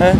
哎、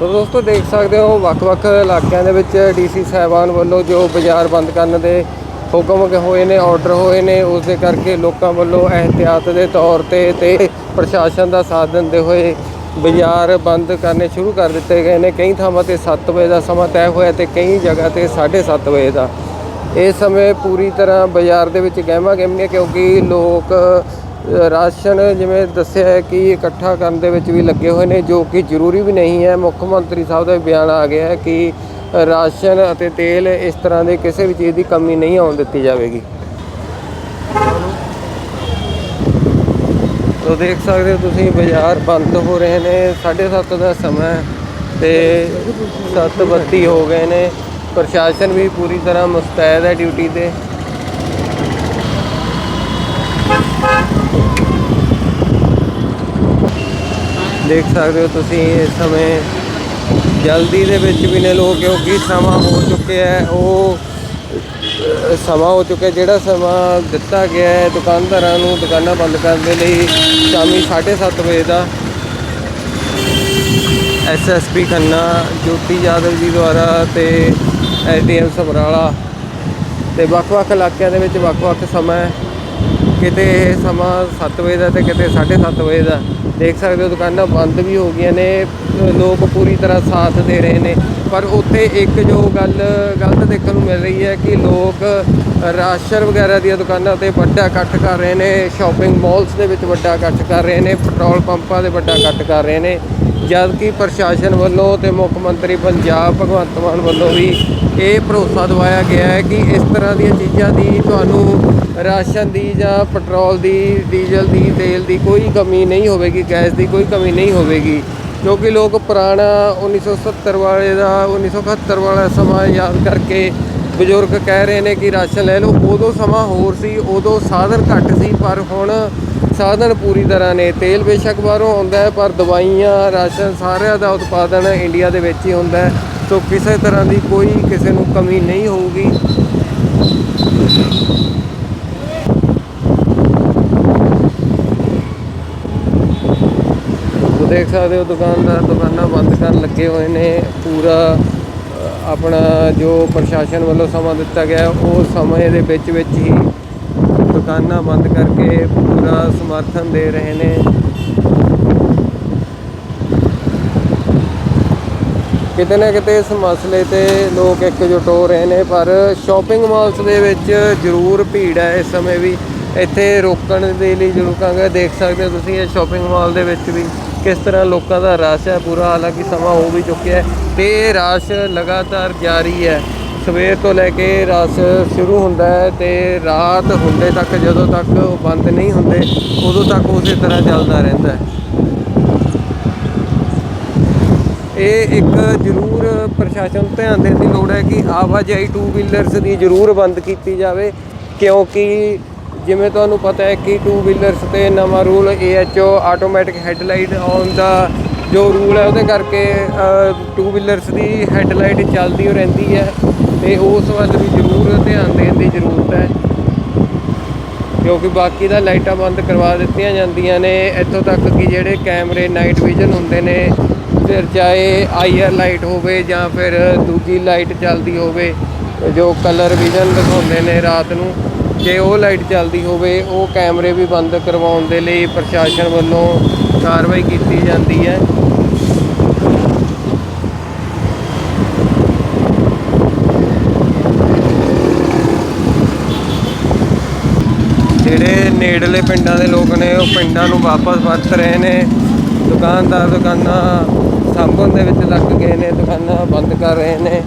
ਸੋ ਦੋਸਤੋ ਦੇਖ ਸਕਦੇ ਹੋ ਵੱਖ-ਵੱਖ ਇਲਾਕਿਆਂ ਦੇ ਵਿੱਚ ਡੀਸੀ ਸਾਹਿਬਾਨ ਵੱਲੋਂ ਜੋ ਬਾਜ਼ਾਰ ਬੰਦ ਕਰਨ ਦੇ ਹੁਕਮ ਹੋਏ ਨੇ ਆਰਡਰ ਹੋਏ ਨੇ ਉਸ ਦੇ ਕਰਕੇ ਲੋਕਾਂ ਵੱਲੋਂ ਇਹਤਿਆਤ ਦੇ ਤੌਰ ਤੇ ਤੇ ਪ੍ਰਸ਼ਾਸਨ ਦਾ ਸਾਥ ਦਿੰਦੇ ਹੋਏ ਬਾਜ਼ਾਰ ਬੰਦ ਕਰਨੇ ਸ਼ੁਰੂ ਕਰ ਦਿੱਤੇ ਗਏ ਨੇ। ਕਈ ਥਾਵਾਂ ਤੇ 7 ਵਜੇ ਦਾ ਸਮਾਂ ਤੈਅ ਹੋਇਆ ਤੇ ਕਈ ਜਗ੍ਹਾ ਤੇ 7:30 ਵਜੇ ਦਾ। ਇਸ ਸਮੇਂ ਪੂਰੀ ਤਰ੍ਹਾਂ ਬਾਜ਼ਾਰ ਦੇ ਵਿੱਚ ਗਹਿਮਾ ਗਹਿਮੀਆਂ ਕਿਉਂਕਿ ਲੋਕ ਰਾਸ਼ਨ ਜਿਵੇਂ ਦੱਸਿਆ ਹੈ ਕਿ ਇਕੱਠਾ ਕਰਨ ਦੇ ਵਿੱਚ ਵੀ ਲੱਗੇ ਹੋਏ ਨੇ, ਜੋ ਕਿ ਜ਼ਰੂਰੀ ਵੀ ਨਹੀਂ ਹੈ। ਮੁੱਖ ਮੰਤਰੀ ਸਾਹਿਬ ਦਾ ਬਿਆਨ ਆ ਗਿਆ ਹੈ ਕਿ ਰਾਸ਼ਨ ਅਤੇ ਤੇਲ ਇਸ ਤਰ੍ਹਾਂ ਦੇ ਕਿਸੇ ਵੀ ਚੀਜ਼ ਦੀ ਕਮੀ ਨਹੀਂ ਆਉਣ ਦਿੱਤੀ ਜਾਵੇਗੀ। ਤੋ ਦੇਖ ਸਕਦੇ ਹੋ ਤੁਸੀਂ, ਬਾਜ਼ਾਰ ਬੰਦ ਹੋ ਰਹੇ ਨੇ। 7:30 ਦਾ ਸਮਾਂ ਹੈ ਤੇ 7:32 ਹੋ ਗਏ ਨੇ। ਪ੍ਰਸ਼ਾਸਨ ਵੀ ਪੂਰੀ ਤਰ੍ਹਾਂ ਮੁਸਤੈਦ ਹੈ ਡਿਊਟੀ ਤੇ। ਦੇਖ ਸਕਦੇ ਹੋ ਤੁਸੀਂ ਇਸ ਸਮੇਂ ਜਲਦੀ ਦੇ ਵਿੱਚ ਵੀ ਨੇ ਲੋਕ, ਕਿਉਂਕਿ ਸਮਾਂ ਹੋ ਚੁੱਕਿਆ ਹੈ। ਉਹ ਸਮਾਂ ਹੋ ਚੁੱਕਿਆ, ਜਿਹੜਾ ਸਮਾਂ ਦਿੱਤਾ ਗਿਆ ਹੈ ਦੁਕਾਨਦਾਰਾਂ ਨੂੰ ਦੁਕਾਨਾਂ ਬੰਦ ਕਰਨ ਦੇ ਲਈ ਸ਼ਾਮੀ 7:30 ਵਜੇ ਦਾ। ਐਸਐਸਪੀ ਖੰਨਾ, ਜੋਤੀ ਯਾਦਵ ਜੀ ਦੁਆਰਾ ਤੇ ਐਸਡੀਐਮ ਸਮਰਾਲਾ ਤੇ ਵੱਖ-ਵੱਖ ਇਲਾਕਿਆਂ ਦੇ ਵਿੱਚ ਵੱਖ-ਵੱਖ ਸਮਾਂ ਕਿਤੇ ਇਹ ਸਮਾਂ 7 ਵਜੇ ਦਾ ਤੇ ਕਿਤੇ 7:30 ਵਜੇ ਦਾ। ਦੇਖ ਸਕਦੇ ਹੋ ਦੁਕਾਨਾਂ ਬੰਦ ਵੀ ਹੋ ਗਈਆਂ ਨੇ, ਲੋਕ ਪੂਰੀ ਤਰ੍ਹਾਂ ਸਾਥ ਦੇ ਰਹੇ ਨੇ। ਪਰ ਉੱਥੇ ਇੱਕ ਜੋ ਗੱਲ ਗਲਤ ਦੇਖਣ ਨੂੰ ਮਿਲ ਰਹੀ ਹੈ ਕਿ ਲੋਕ ਰਾਸ਼ਨ ਵਗੈਰਾ ਦੀਆਂ ਦੁਕਾਨਾਂ ਤੇ ਵੱਡਾ ਇਕੱਠ ਕਰ ਰਹੇ ਨੇ ਸ਼ਾਪਿੰਗ ਮਾਲਸ ਦੇ ਵਿੱਚ ਵੱਡਾ ਇਕੱਠ ਕਰ ਰਹੇ ਨੇ, ਪੈਟਰੋਲ ਪੰਪਾਂ ਦੇ ਵੱਡਾ ਇਕੱਠ ਕਰ ਰਹੇ ਨੇ। ਜਦ ਕਿ ਪ੍ਰਸ਼ਾਸਨ ਵੱਲੋਂ ਤੇ ਮੁੱਖ ਮੰਤਰੀ ਪੰਜਾਬ ਭਗਵੰਤ ਮਾਨ ਵੱਲੋਂ ਵੀ ਇਹ ਭਰੋਸਾ ਦਵਾਇਆ ਗਿਆ ਹੈ ਕਿ ਇਸ ਤਰ੍ਹਾਂ ਦੀਆਂ ਚੀਜ਼ਾਂ ਦੀ ਤੁਹਾਨੂੰ ਰਾਸ਼ਨ ਦੀ ਜਾਂ ਪੈਟਰੋਲ ਦੀ, ਡੀਜ਼ਲ ਦੀ, ਤੇਲ ਦੀ ਕੋਈ ਕਮੀ ਨਹੀਂ ਹੋਵੇਗੀ, ਗੈਸ ਦੀ ਕੋਈ ਕਮੀ ਨਹੀਂ ਹੋਵੇਗੀ। ਕਿਉਂਕਿ ਲੋਕ ਪੁਰਾਣਾ 1970 ਵਾਲੇ ਦਾ 1971 ਵਾਲਾ ਸਮਾਂ ਯਾਦ ਕਰਕੇ ਬਜ਼ੁਰਗ ਕਹਿ ਰਹੇ ਨੇ ਕਿ ਰਾਸ਼ਨ ਲੈ ਲਓ। ਉਦੋਂ ਸਮਾਂ ਹੋਰ ਸੀ, ਉਦੋਂ ਸਾਧਨ ਘੱਟ ਸੀ, ਪਰ ਹੁਣ ਸਾਧਨ ਪੂਰੀ ਤਰ੍ਹਾਂ ਨੇ, ਤੇਲ ਬੇਸ਼ੱਕ ਬਾਹਰੋਂ ਆਉਂਦਾ ਹੈ, ਪਰ ਦਵਾਈਆਂ, ਰਾਸ਼ਨ ਸਾਰਿਆਂ ਦਾ ਉਤਪਾਦਨ ਇੰਡੀਆ ਦੇ ਵਿੱਚ ਹੀ ਹੁੰਦਾ ਹੈ। ਸੋ ਕਿਸੇ ਤਰ੍ਹਾਂ ਦੀ ਕੋਈ ਕਿਸੇ ਨੂੰ ਕਮੀ ਨਹੀਂ ਹੋਊਗੀ। ਦੇਖ ਸਕਦੇ ਹੋ, ਦੁਕਾਨਦਾਰ ਦੁਕਾਨਾਂ ਬੰਦ ਕਰਨ ਲੱਗੇ ਹੋਏ ਨੇ। ਪੂਰਾ ਆਪਣਾ ਜੋ ਪ੍ਰਸ਼ਾਸਨ ਵੱਲੋਂ ਸਮਾਂ ਦਿੱਤਾ ਗਿਆ ਉਹ ਸਮੇਂ ਦੇ ਵਿੱਚ ਵਿੱਚ ਹੀ ਦੁਕਾਨਾਂ ਬੰਦ ਕਰਕੇ ਪੂਰਾ ਸਮਰਥਨ ਦੇ ਰਹੇ ਨੇ। ਕਿਤੇ ਨਾ ਕਿਤੇ ਇਸ ਮਸਲੇ ਤੇ ਲੋਕ ਇਕਜੁੱਟ ਹੋ ਰਹੇ ਨੇ, ਪਰ ਸ਼ਾਪਿੰਗ ਮਾਲਸ ਦੇ ਵਿੱਚ ਜ਼ਰੂਰ ਭੀੜ ਹੈ ਇਸ ਸਮੇਂ ਵੀ। ਇੱਥੇ ਰੋਕਣ ਦੇ ਲਈ ਜ਼ਰੂਰ ਕਹਾਂਗੇ, ਦੇਖ ਸਕਦੇ ਹੋ ਤੁਸੀਂ ਇਹ ਸ਼ਾਪਿੰਗ ਮਾਲ ਦੇ ਵਿੱਚ ਵੀ ਕਿਸ ਤਰ੍ਹਾਂ ਲੋਕਾਂ ਦਾ ਰਸ਼ ਹੈ। ਪੂਰਾ ਹਾਲਾਂਕਿ ਸਮਾਂ ਹੋ ਵੀ ਚੁੱਕਿਆ ਹੈ ਤੇ ਇਹ ਰਸ਼ ਲਗਾਤਾਰ ਜਾਰੀ ਹੈ। ਸਵੇਰ ਤੋਂ ਲੈ ਕੇ ਰਸ਼ ਸ਼ੁਰੂ ਹੁੰਦਾ ਹੈ ਤੇ ਰਾਤ ਹੁੰਦੇ ਤੱਕ, ਜਦੋਂ ਤੱਕ ਉਹ ਬੰਦ ਨਹੀਂ ਹੁੰਦੇ, ਉਦੋਂ ਤੱਕ ਉਸੇ ਤਰ੍ਹਾਂ ਚੱਲਦਾ ਰਹਿੰਦਾ ਹੈ। ਇਹ ਇੱਕ ਜ਼ਰੂਰ ਪ੍ਰਸ਼ਾਸਨ ਨੂੰ ਧਿਆਨ ਦੇਣ ਦੀ ਲੋੜ ਹੈ ਕਿ ਆਵਾਜਾਈ ਟੂ ਵੀਲਰਸ ਦੀ ਜ਼ਰੂਰ ਬੰਦ ਕੀਤੀ ਜਾਵੇ, ਕਿਉਂਕਿ ਜਿਵੇਂ ਤੁਹਾਨੂੰ ਪਤਾ ਹੈ ਕਿ ਟੂ ਵੀਲਰਸ ਤੇ ਨਵਾਂ rule AHO automatic headlight on ਦਾ ਜੋ ਰੂਲ ਹੈ ਉਹਦੇ ਕਰਕੇ ਟੂ ਵੀਲਰਸ ਦੀ ਹੈਡਲਾਈਟ ਚੱਲਦੀ ਹੋ ਰਹਿੰਦੀ ਹੈ ਤੇ ਉਸ ਵੱਲ ਵੀ ਜ਼ਰੂਰ ਧਿਆਨ ਦੇਣ ਦੀ ਜ਼ਰੂਰਤ ਹੈ। ਕਿਉਂਕਿ ਬਾਕੀ ਦਾ ਲਾਈਟਾਂ ਬੰਦ ਕਰਵਾ ਦਿੱਤੀਆਂ ਜਾਂਦੀਆਂ ਨੇ। ਇੱਥੋਂ ਤੱਕ ਕਿ ਜਿਹੜੇ ਕੈਮਰੇ ਨਾਈਟ ਵਿਜ਼ਨ ਹੁੰਦੇ ਨੇ, ਫਿਰ ਚਾਹੇ ਆਈਆਰ ਲਾਈਟ ਹੋਵੇ ਜਾਂ ਫਿਰ ਦੂਜੀ ਲਾਈਟ ਚੱਲਦੀ ਹੋਵੇ, ਜੋ ਕਲਰ ਵਿਜ਼ਨ ਦਿਖਾਉਂਦੇ ਨੇ ਰਾਤ ਨੂੰ ਜੇ ਉਹ ਲਾਈਟ ਚੱਲਦੀ ਹੋਵੇ, ਉਹ ਕੈਮਰੇ ਵੀ ਬੰਦ ਕਰਵਾਉਣ ਦੇ ਲਈ ਪ੍ਰਸ਼ਾਸਨ ਵੱਲੋਂ ਕਾਰਵਾਈ ਕੀਤੀ ਜਾਂਦੀ ਹੈ। ਜਿਹੜੇ ਨੇੜਲੇ ਪਿੰਡਾਂ ਦੇ ਲੋਕ ਨੇ, ਉਹ ਪਿੰਡਾਂ ਨੂੰ ਵਾਪਸ ਵਰਤ ਰਹੇ ਨੇ। ਦੁਕਾਨਦਾਰ ਦੁਕਾਨਾਂ ਸਾਂਭਣ ਦੇ ਵਿੱਚ ਲੱਗ ਗਏ ਨੇ, ਦੁਕਾਨਾਂ ਬੰਦ ਕਰ ਰਹੇ ਨੇ।